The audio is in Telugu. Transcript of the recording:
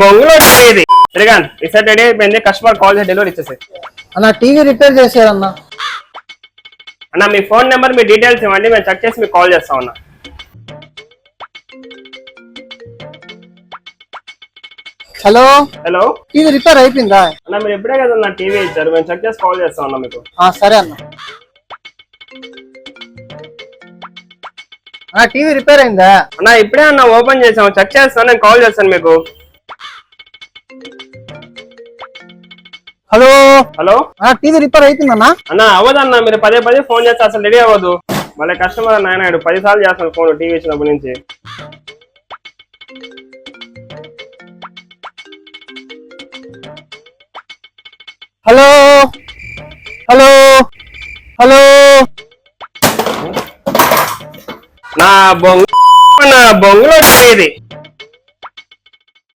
బొంగులో ఇది. తిరగాన్ రిసెట్ రెడీ అయిపోయింది కస్టమర్ కాల్ చేసి డెలివరీ ఇచ్చేసి. అన్న టీవీ రిపేర్ చేసేదన్నా అన్న మీ ఫోన్ నెంబర్ మీ డీటెయిల్స్ ఇవ్వండి మేము చెక్ చేసి మీకు కాల్ చేస్తాం అన్న. హలో? హలో? టీవీ రిపేర్ అయిపోయిందా? అన్న మీరు ఎప్పుడే కదా నా టీవీ ఇచ్చారు మేము చెక్ చేసి కాల్ చేస్తాం అన్న మీకు. ఆ, సరే అన్న. అన్న టీవీ రిపేర్ అయిందా? అన్న ఇప్పుడే అన్న ఓపెన్ చేసాము చెక్ చేస్తాను నేను కాల్ చేస్తాను మీకు. హలో? హలో? అన్న టీవీ రిపేర్ అయిపోయిందన్నా అన్న? అవ్వదన్న మీరు పదే పదే ఫోన్ చేస్తే అసలు రెడీ అవ్వదు. మళ్ళీ కస్టమర్ నాయన పది సార్లు చేస్తాను ఫోన్ టీవీ ఇచ్చినప్పటి నుంచి. హలో? హలో? హలో? నా బొంగు నా బొంగులో ఇది